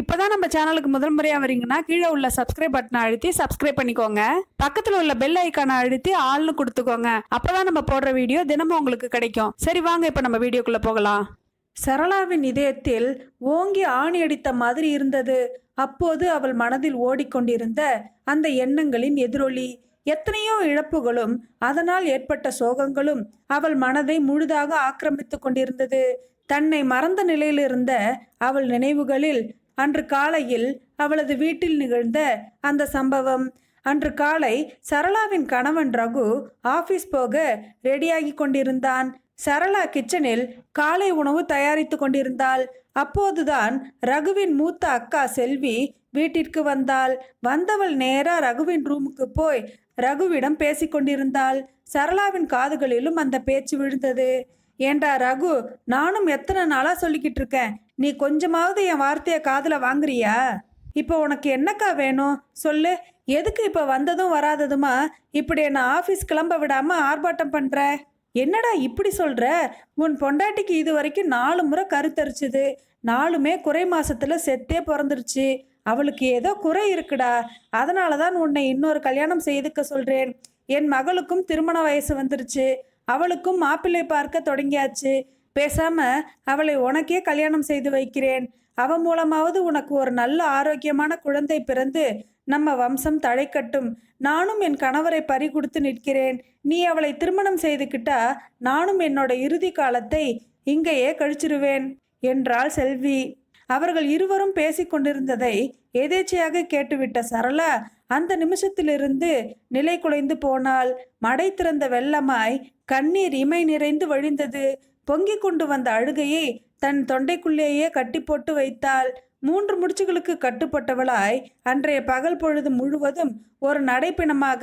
இப்போதான் நம்ம சேனலுக்கு முதல் முறையாக வரீங்கன்னா கீழே உள்ள சப்ஸ்கிரைப் பட்டனை அழுத்தி சப்ஸ்கிரைப் பண்ணிக்கோங்க. பக்கத்தில் உள்ள பெல் ஐக்கானை அழுத்தி ஆள்னு கொடுத்துக்கோங்க. அப்போதான் நம்ம போடுற வீடியோ தினமும் உங்களுக்கு கிடைக்கும். சரி வாங்க இப்போ நம்ம வீடியோக்குள்ளே போகலாம். சரளாவின் இதயத்தில் ஓங்கி ஆணி அடித்த மாதிரி இருந்தது. அப்போது அவள் மனதில் ஓடிக்கொண்டிருந்த அந்த எண்ணங்களின் எதிரொலி. எத்தனையோ இழப்புகளும் அதனால் ஏற்பட்ட சோகங்களும் அவள் மனதை முழுதாக ஆக்கிரமித்துக் கொண்டிருந்தது. தன்னை மறந்த நிலையில் இருந்த அவள் நினைவுகளில் அன்று காலையில் அவளது வீட்டில் நிகழ்ந்த அந்த சம்பவம். அன்று காலை சரளாவின் கணவன் ரகு ஆபீஸ் போக ரெடியாகி கொண்டிருந்தான். சரளா கிச்சனில் காலை உணவு தயாரித்து கொண்டிருந்தாள். அப்போதுதான் ரகுவின் மூத்த அக்கா செல்வி வீட்டிற்கு வந்தாள். வந்தவள் நேரா ரகுவின் ரூமுக்கு போய் ரகுவிடம் பேசிக்கொண்டிருந்தாள் சரளாவின் காதுகளிலும் அந்த பேச்சு விழுந்தது. ஏண்டா ரகு நானும் எத்தனை நாளாக சொல்லிக்கிட்டு இருக்கேன். நீ கொஞ்சமாவது என் வார்த்தையை காதில் வாங்குறியா? இப்போ உனக்கு என்னக்கா வேணும்? சொல்லு. எதுக்கு இப்போ வந்ததும் வராததுமா? இப்படி என்ன ஆஃபீஸ் கிளம்ப விடாமல் ஆர்ப்பாட்டம் பண்ணுற என்னடா இப்படி சொல்கிற உன் பொண்டாட்டிக்கு இது வரைக்கும் நாலு முறை கருத்தரிச்சுது நாலுமே குறை மாதத்தில் செத்தே பிறந்துருச்சு. அவளுக்கு ஏதோ குறை இருக்குடா. அதனால தான் உன்னை இன்னொரு கல்யாணம் செய்துக்க சொல்கிறேன் என் மகளுக்கும் திருமண வயசு வந்துருச்சு. அவளுக்கும் மாப்பிள்ளை பார்க்க தொடங்கியாச்சு. பேசாம அவளை உனக்கே கல்யாணம் செய்து வைக்கிறேன். அவன் மூலமாவது உனக்கு ஒரு நல்ல ஆரோக்கியமான குழந்தை பிறந்து நம்ம வம்சம் தழைக்கட்டும். நானும் என் கணவரை பறி கொடுத்து நிற்கிறேன். நீ அவளை திருமணம் செய்துக்கிட்டா நானும் என்னோட இறுதி காலத்தை இங்கேயே கழிச்சிருவேன் என்றாள் செல்வி. அவர்கள் இருவரும் பேசிக்கொண்டிருந்ததை எதேச்சையாக கேட்டுவிட்ட சரளா அந்த நிமிஷத்திலிருந்து நிலை குலைந்து போனாள் மடை திறந்த வெள்ளமாய் கண்ணீர் இமை நிறைந்து வழிந்தது. பொங்கிக் கொண்டு வந்த அழுகையை தன் தொண்டைக்குள்ளேயே கட்டி போட்டு வைத்தாள். மூன்று முடிச்சுகளுக்கு கட்டுப்பட்டவளாய் அன்றைய பகல் பொழுது முழுவதும் ஒரு நடைப்பிணமாக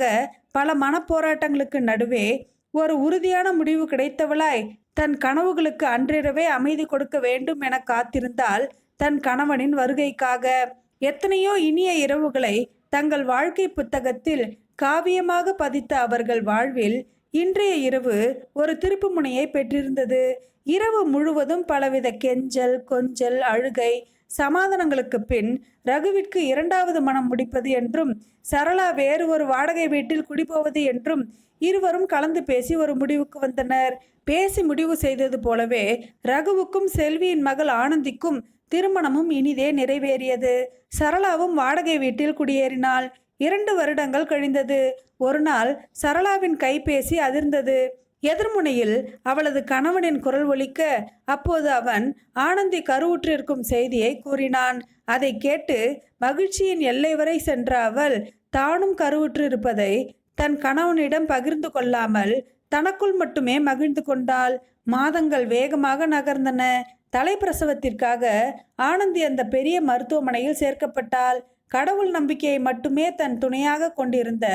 பல மனப்போராட்டங்களுக்கு நடுவே ஒரு உறுதியான முடிவு கிடைத்தவளாய் தன் கனவுகளுக்கு அன்றிரவே அமைதி கொடுக்க வேண்டும் என காத்திருந்தால் தன் கணவனின் வருகைக்காக எத்தனையோ இனிய இரவுகளை தங்கள் வாழ்க்கை புத்தகத்தில் காவியமாக பதித்த அவர்கள் வாழ்வில் இன்றைய இரவு ஒரு திருப்பு முனையை பெற்றிருந்தது. இரவு முழுவதும் பலவித கெஞ்சல் கொஞ்சல் அழுகை சமாதானங்களுக்கு பின் ரகுவிற்கு இரண்டாவது மனம் முடிப்பது என்றும் சரளா வேறு ஒரு வாடகை வீட்டில் குடிபோவது என்றும் இருவரும் கலந்து பேசி ஒரு முடிவுக்கு வந்தனர். பேசி முடிவு செய்தது போலவே ரகுவுக்கும் செல்வியின் மகள் ஆனந்திக்கும் திருமணமும் இனிதே நிறைவேறியது. சரளாவும் வாடகை வீட்டில் குடியேறினாள். இரண்டு வருடங்கள் கழிந்தது. ஒரு நாள் சரளாவின் கைபேசி அதிர்ந்தது. எதிர்முனையில் அவளது கணவனின் குரல் ஒலிக்க அப்போது அவன் ஆனந்தி கருவுற்றிருக்கும் செய்தியை கூறினான். அதை கேட்டு மகிழ்ச்சியின் எல்லை வரை சென்ற அவள் தானும் கருவுற்றிருப்பதை தன் கணவனிடம் பகிர்ந்து கொள்ளாமல் தனக்குள் மட்டுமே மகிழ்ந்து கொண்டாள். மாதங்கள் வேகமாக நகர்ந்தன. தலைப்பிரசவத்திற்காக ஆனந்தி அந்த பெரிய மருத்துவமனையில் சேர்க்கப்பட்டாள். கடவுள் நம்பிக்கையை மட்டுமே தன் துணையாக கொண்டிருந்த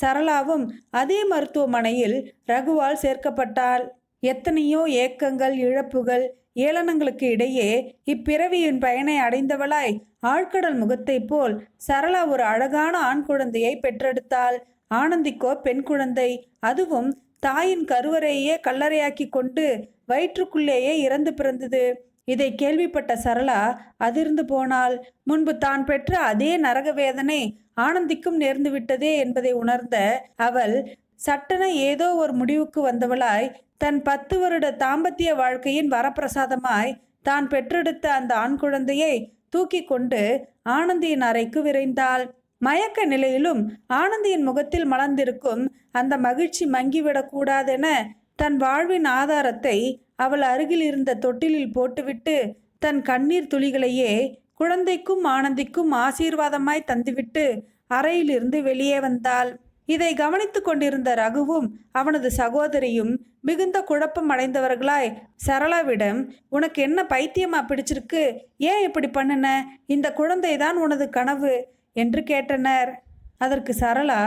சரளாவும் அதே மருத்துவமனையில் ரகுவால் சேர்க்கப்பட்டாள். எத்தனையோ ஏக்கங்கள் இழப்புகள் ஏளனங்களுக்கு இடையே இப்பிறவியின் பயனை அடைந்தவளாய் ஆழ்கடல் முகத்தைப் போல் சரளா ஒரு அழகான ஆண் குழந்தையை பெற்றெடுத்தாள். ஆனந்திக்கோ பெண் குழந்தை அதுவும் தாயின் கருவறையே கல்லறையாக்கி கொண்டு வயிற்றுக்குள்ளேயே இறந்து பிறந்தது. இதை கேள்விப்பட்ட சரளா அதிர்ந்து போனாள். முன்பு தான் பெற்ற அதே நரக வேதனை ஆனந்திக்கும் நேர்ந்து விட்டதே என்பதை உணர்ந்த அவள் சட்டென ஏதோ ஒரு முடிவுக்கு வந்தவளாய் தன் பத்து வருட தாம்பத்திய வாழ்க்கையின் வரப்பிரசாதமாய் தான் பெற்றெடுத்த அந்த ஆண் குழந்தையை தூக்கி கொண்டு ஆனந்தியின் அறைக்கு விரைந்தாள். மயக்க நிலையிலும் ஆனந்தியின் முகத்தில் மலர்ந்திருக்கும் அந்த மகிழ்ச்சி மங்கிவிடக்கூடாதென தன் வாழ்வின் ஆதாரத்தை அவள் அருகில் இருந்த தொட்டிலில் போட்டுவிட்டு தன் கண்ணீர் துளிகளையே குழந்தைக்கும் ஆனந்திக்கும் ஆசீர்வாதமாய் தந்துவிட்டு அறையிலிருந்து வெளியே வந்தாள். இதை கவனித்து கொண்டிருந்த ரகுவும் அவனது சகோதரியும் மிகுந்த குழப்பம் அடைந்தவர்களாய் சரளாவிடம் உனக்கு என்ன பைத்தியமா பிடிச்சிருக்கு? ஏன் இப்படி பண்ணுன? இந்த குழந்தைதான் உனது கனவு என்று கேட்டனர். அதற்கு சரளா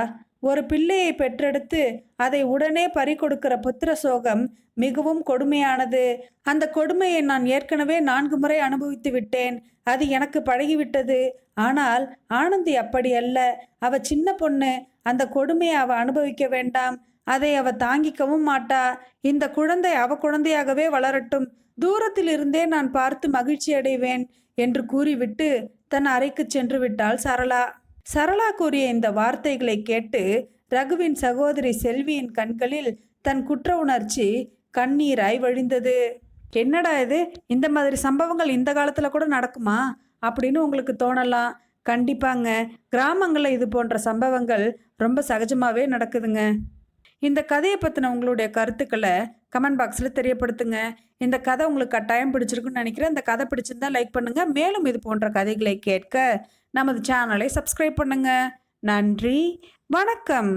ஒரு பிள்ளையை பெற்றெடுத்து அதை உடனே பறிகொடுக்கிற புத்திர சோகம் மிகவும் கொடுமையானது. அந்த கொடுமையை நான் ஏற்கனவே நான்கு முறை அனுபவித்து விட்டேன். அது எனக்கு பழகிவிட்டது. ஆனால் ஆனந்தி அப்படி அல்ல. அவ சின்ன பொண்ணு. அந்த கொடுமையை அவ அனுபவிக்க வேண்டாம். அதை அவ தாங்கிக்கவும் மாட்டா. இந்த குழந்தை அவ குழந்தையாகவே வளரட்டும். தூரத்தில் இருந்தே நான் பார்த்து மகிழ்ச்சி அடைவேன் என்று கூறிவிட்டு தன் அறைக்கு சென்று விட்டாள் சரளா. சரளா கூறிய இந்த வார்த்தைகளை கேட்டு ரகுவின் சகோதரி செல்வியின் கண்களில் தன் குற்ற உணர்ச்சி கண்ணீராய் வழிந்தது. என்னடா இது? இந்த மாதிரி சம்பவங்கள் இந்த காலத்தில் கூட நடக்குமா? அப்படின்னு உங்களுக்கு தோணலாம். கண்டிப்பாங்க. கிராமங்களில் இது போன்ற சம்பவங்கள் ரொம்ப சகஜமாகவே நடக்குதுங்க. இந்த கதையை பற்றின உங்களுடைய கருத்துக்களை கமெண்ட் பாக்ஸில் தெரியப்படுத்துங்க. இந்த கதை உங்களுக்கு கட்டாயம் பிடிச்சிருக்குன்னு நினைக்கிறேன். இந்த கதை பிடிச்சிருந்தா லைக் பண்ணுங்கள் மேலும் இது போன்ற கதைகளை கேட்க நமது சேனலை சப்ஸ்கிரைப் பண்ணுங்கள் நன்றி. வணக்கம்.